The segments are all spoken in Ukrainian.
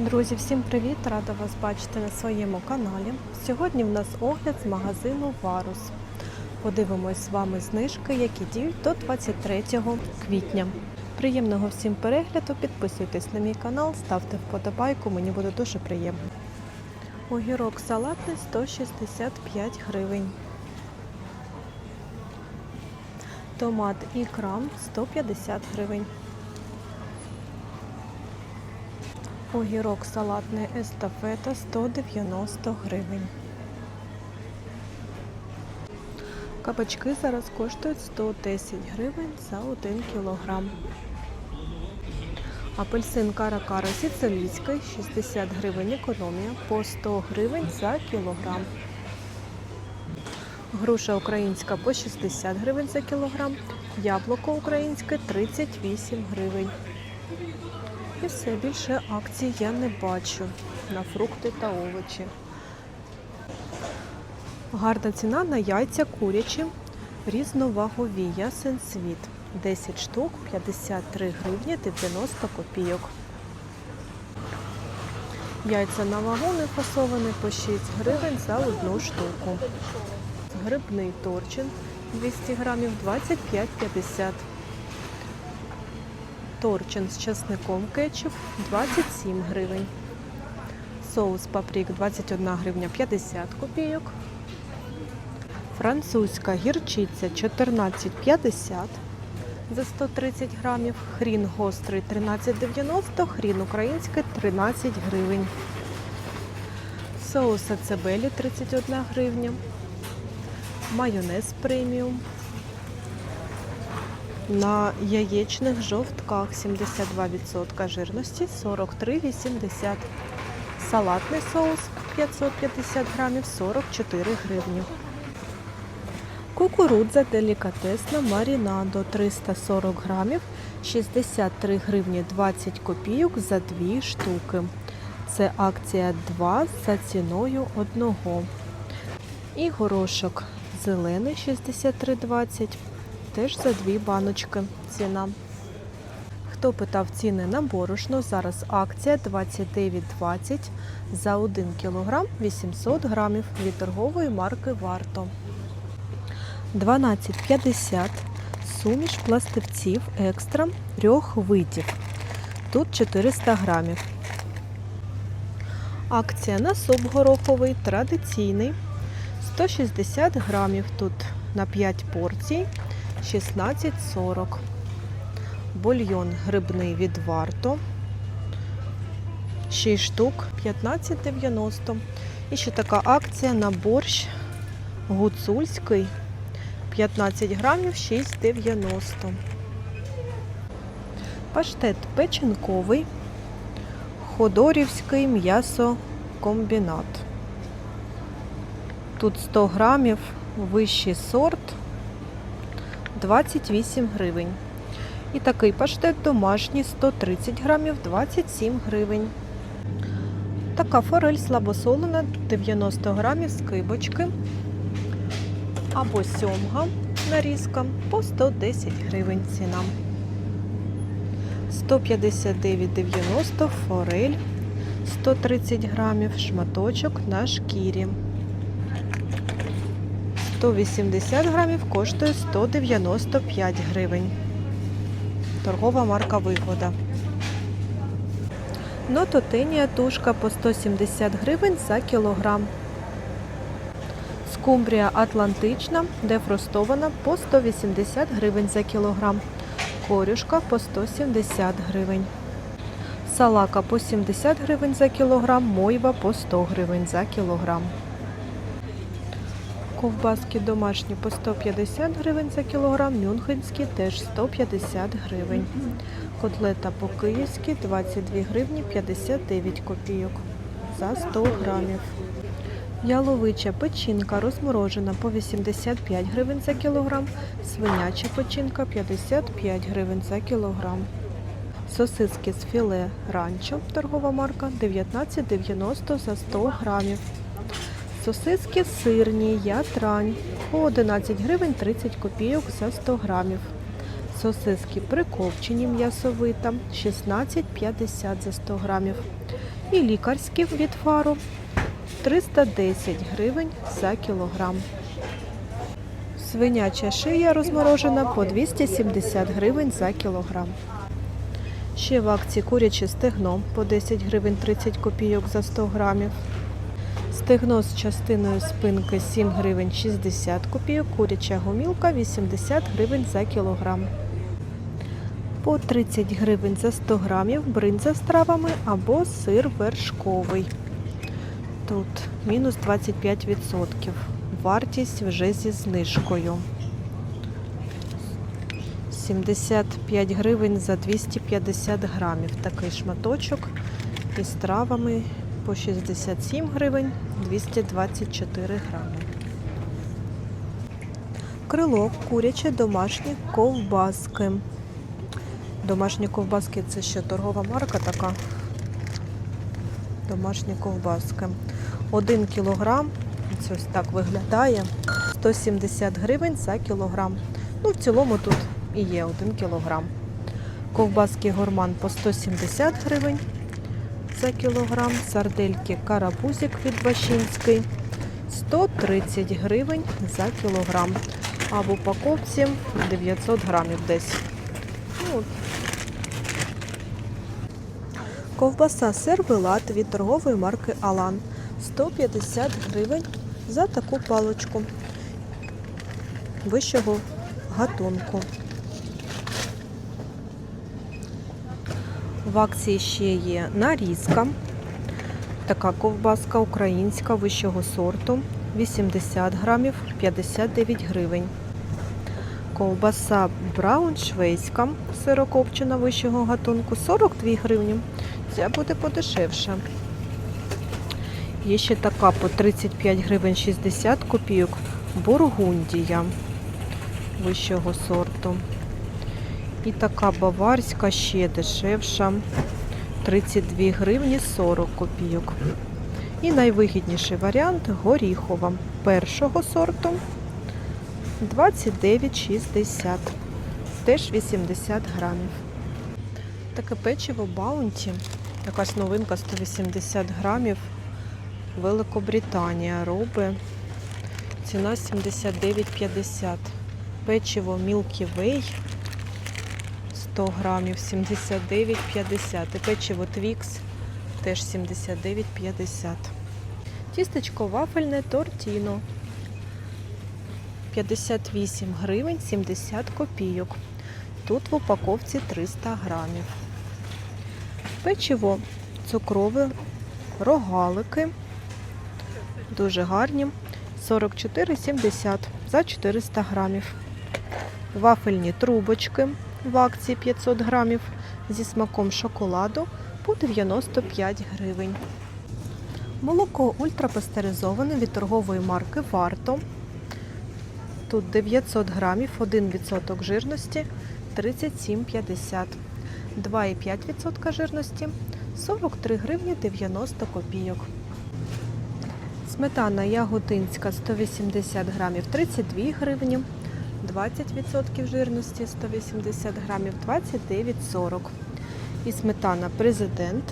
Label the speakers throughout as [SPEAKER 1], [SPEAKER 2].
[SPEAKER 1] Друзі, всім привіт! Рада вас бачити на своєму каналі. Сьогодні в нас огляд з магазину Варус. Подивимось з вами знижки, які діють до 23 квітня. Приємного всім перегляду, підписуйтесь на мій канал, ставте вподобайку, мені буде дуже приємно. Огірок салатний 165 гривень. Томат і крам 150 гривень. Огірок салатний естафета 190 гривень. Кабачки зараз коштують 110 гривень за 1 кілограм. Апельсин каракара сицилійський 60 гривень економія по 100 гривень за кілограм. Груша українська по 60 гривень за кілограм. Яблуко українське 38 гривень. І все більше акцій я не бачу на фрукти та овочі. Гарна ціна на яйця курячі різновагові ясен світ. 10 штук 53 гривні 90 копійок. Яйця на вагу не фасовані по 6 гривень за одну штуку. Грибний торчин 200 грамів 25,50 Торчин з часником кетчуп 27 гривень. Соус паприк 21 гривня 50 копійок. Французька гірчиця 14,50 за 130 грамів. Хрін гострий 13,90, хрін український 13 гривень. Соус ацебелі 31 гривня. Майонез преміум. На яєчних жовтках 72% жирності 43,80. Салатний соус 550 грамів 44 гривні. Кукурудза делікатесна марінадо 340 грамів 63 гривні 20 копійок за 2 штуки. Це акція 2 за ціною одного. І горошок зелений 63,20 теж за дві баночки ціна. Хто питав ціни на борошно, зараз акція 29,20 за 1 кг 800 грамів від торгової марки Варто. 12,50 суміш пластивців екстра трьох видів. Тут 400 грамів. Акція на суп гороховий традиційний 160 грамів. Тут на 5 порцій 16,40. Бульйон грибний від варто. 6 штук 15,90. І ще така акція на борщ гуцульський 15 грамів 6,90. Паштет печінковий, ходорівський м'ясокомбінат. Тут 100 грамів, вищий сорт 28 гривень. І такий паштет домашній 130 грамів 27 гривень. Така форель слабосолена 90 грамів з кибочки. Або сьомга нарізка по 110 гривень ціна. 159,90 форель 130 грамів, шматочок на шкірі. 180 грамів коштує 195 гривень. Торгова марка Вигода. Нототинія тушка по 170 гривень за кілограм. Скумбрія атлантична, дефростована по 180 гривень за кілограм. Корюшка по 170 гривень. Салака по 70 гривень за кілограм, мойва по 100 гривень за кілограм. Ковбаски домашні по 150 гривень за кілограм, мюнхенські теж 150 гривень. Котлета по-київськи 22 гривні 59 копійок за 100 грамів. Яловича печінка розморожена по 85 гривень за кілограм, свиняча печінка 55 гривень за кілограм. Сосиски з філе ранчо, торгова марка 19,90 за 100 грамів. Сосиски сирні, ятрань по 11 гривень 30 копійок за 100 грамів. Сосиски прикопчені м'ясовита 16,50 за 100 грамів. І лікарські від фару 310 гривень за кілограм. Свиняча шия розморожена по 270 гривень за кілограм. Ще в акції куряче стегно по 10 гривень 30 копійок за 100 грамів. Стегно з частиною спинки 7 гривень 60 копійок, куряча гумілка 80 гривень за кілограм. По 30 гривень за 100 грамів бринза з травами або сир вершковий. Тут мінус 25%. Вартість вже зі знижкою. 75 гривень за 250 грамів. Такий шматочок із травами по 67 гривень 224 грами. Крило куряче домашні ковбаски. Домашні ковбаски це що торгова марка така. Домашні ковбаски. 1 кілограм, це ось так виглядає. 170 гривень за кілограм. Ну, в цілому тут і є 1 кілограм. Ковбаски гурман по 170 гривень за кілограм. Сардельки карапузик від Бащинський 130 гривень за кілограм. А в упаковці 900 грамів десь. Ну, Ковбаса сервелат від торгової марки Алан 150 гривень за таку паличку вищого гатунку. В акції ще є нарізка. Така ковбаска українська вищого сорту 80 грамів 59 гривень. Ковбаса брауншвейська сирокопчена вищого гатунку 42 гривні. Ця буде подешевше. Є ще така по 35 гривень 60 копійок. Бургундія вищого сорту. І така баварська ще дешевша. 32 гривні 40 копійок. І найвигідніший варіант горіхова першого сорту 29,60. Теж 80 грамів. Таке печиво Баунті. Якась новинка 180 грамів. Великобританія робить. Ціна 79,50. Печиво Milky Way 100 грамів 79,50. І печиво Twix теж 79,50. Тістечко вафельне Тортіно 58 гривень 70 копійок. Тут в упаковці 300 грамів. Печиво цукрове, рогалики. Дуже гарні. 44,70 за 400 грамів. Вафельні трубочки в акції 500 грамів зі смаком шоколаду по 95 гривень. Молоко ультрапастеризоване від торгової марки Варто. Тут 900 грамів, 1% жирності 37,50. 2,5% жирності 43 гривні 90 копійок. Сметана ягодинська 180 грамів 32 гривні. 20% жирності 180 грамів 29,40. І сметана президент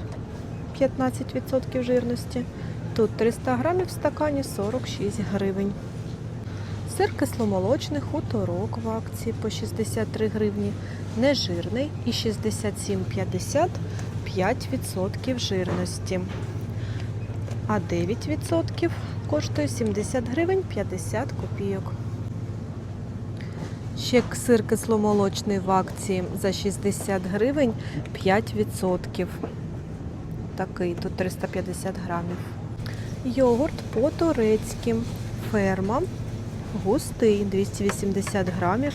[SPEAKER 1] 15% жирності. Тут 300 грамів в стакані 46 гривень. Сир кисломолочний хуторок в акції по 63 гривні. Нежирний і 67,50 5% жирності. А 9% коштує 70 гривень 50 копійок. Ще сир кисломолочний в акції за 60 гривень 5%. Такий тут 350 грамів. Йогурт по-турецьки. Ферма. Густий 280 грамів.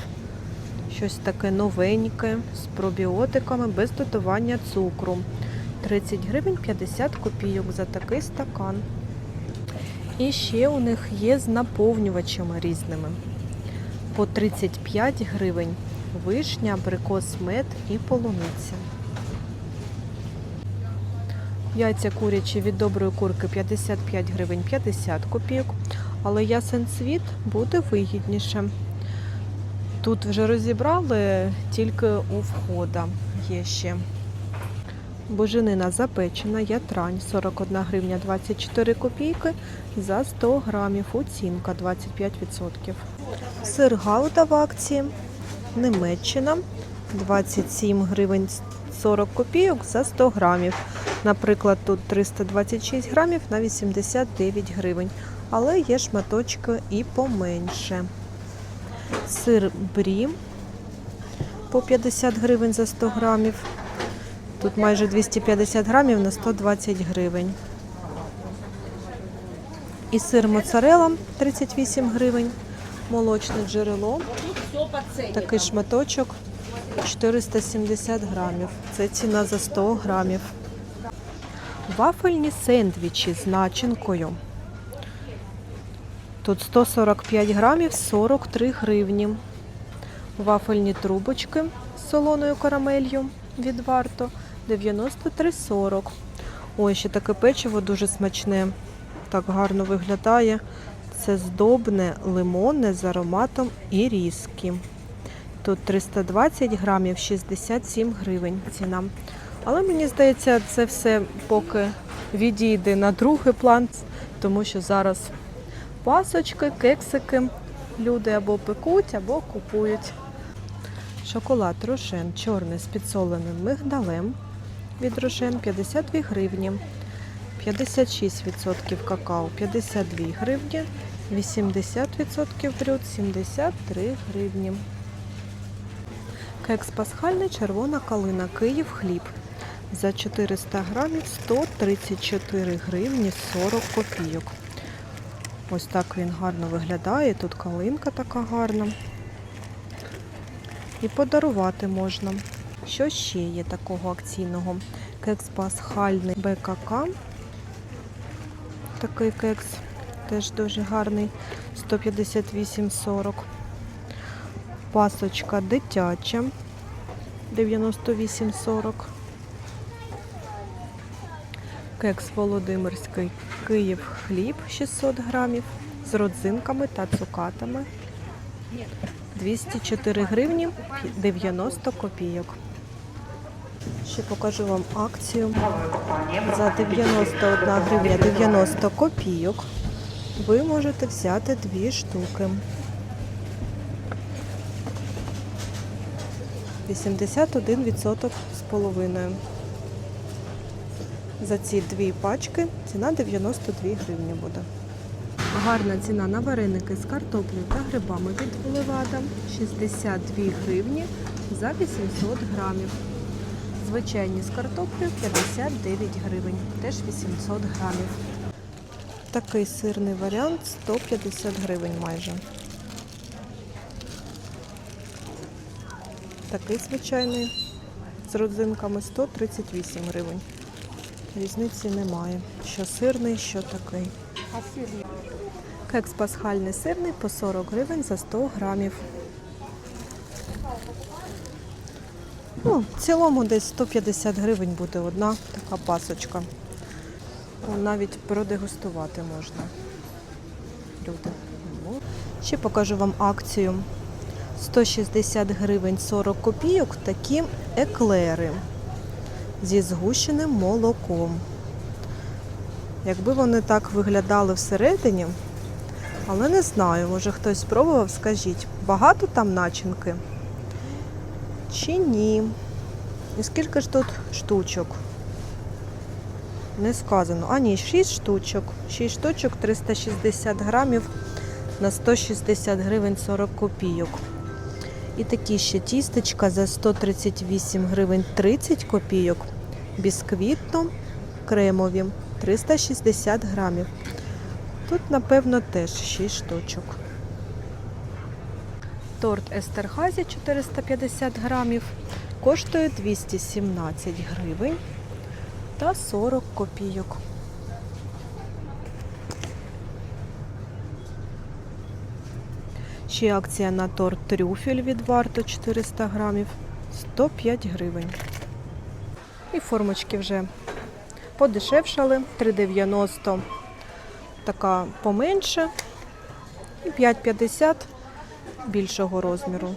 [SPEAKER 1] Щось таке новеньке з пробіотиками без додавання цукру. 30 гривень 50 копійок за такий стакан. І ще у них є з наповнювачами різними. По 35 гривень вишня, абрикос, мед і полуниця. Яйця курячі від доброї курки 55 гривень 50 копійок, але ясен світ буде вигідніше. Тут вже розібрали, тільки у входа є ще. Буженина запечена, ятрань 41 гривня 24 копійки за 100 грамів. Оцінка 25%. Сир гауда в акції. Німеччина 27 гривень 40 копійок за 100 грамів. Наприклад, тут 326 грамів на 89 гривень. Але є шматочки і поменше. Сир брі по 50 гривень за 100 грамів. Тут майже 250 грамів на 120 гривень. І сир моцарела 38 гривень. Молочне джерело. Такий шматочок 470 грамів. Це ціна за 100 грамів. Вафельні сендвічі з начинкою. Тут 145 грамів 43 гривні. Вафельні трубочки з солоною карамелью від варто 93,40. Ой, ще таке печиво дуже смачне. Так гарно виглядає. Це здобне, лимонне з ароматом і різкі. Тут 320 грамів 67 гривень ціна. Але мені здається, це все поки відійде на другий план, тому що зараз пасочки, кексики люди або пекуть, або купують. Шоколад Рошен чорний з підсоленим мигдалем від Рошен 52 гривні. 56% какао 52 гривні, 80% брюд 73 гривні. Кекс пасхальний червона калина Київ хліб. За 400 грамів 134 гривні 40 копійок. Ось так він гарно виглядає. Тут калинка така гарна. І подарувати можна. Що ще є такого акційного? Кекс пасхальний БКК. Такий кекс теж дуже гарний. 158,40. Пасочка дитяча 98,40. Кекс Володимирський Київ хліб 600 грамів з родзинками та цукатами. 204 гривні 90 копійок. Ще покажу вам акцію. За 91 гривня 90 копійок ви можете взяти дві штуки. 81% з половиною. За ці дві пачки ціна 92 гривні буде. Гарна ціна на вареники з картоплею та грибами від Левада 62 гривні за 800 грамів. Звичайні з картоплею 59 гривень, теж 800 грамів. Такий сирний варіант 150 гривень майже. Такий звичайний з родзинками 138 гривень. Різниці немає. Що сирний, що такий. Кекс пасхальний сирний по 40 гривень за 100 грамів. Ну, в цілому десь 150 гривень буде одна така пасочка. Ну, Навіть продегустувати можна. Люди. Ще покажу вам акцію. 160 гривень 40 копійок такі еклери зі згущеним молоком. Якби вони так виглядали всередині, але не знаю, може хтось спробував, скажіть, багато там начинки? Чи ні? І скільки ж тут штучок? Не сказано. А ні, 6 штучок. 6 штучок 360 грамів на 160 гривень 40 копійок. І такі ще тістечка за 138 гривень 30 копійок. Бісквітно кремові 360 грамів. Тут, напевно, теж 6 штучок. Торт Естерхазі 450 грамів коштує 217 гривень та 40 копійок. Ще акція на торт трюфель від варто 400 грамів 105 гривень. І формочки вже подешевшали 3,90 така поменше і 5,50 більшого розміру.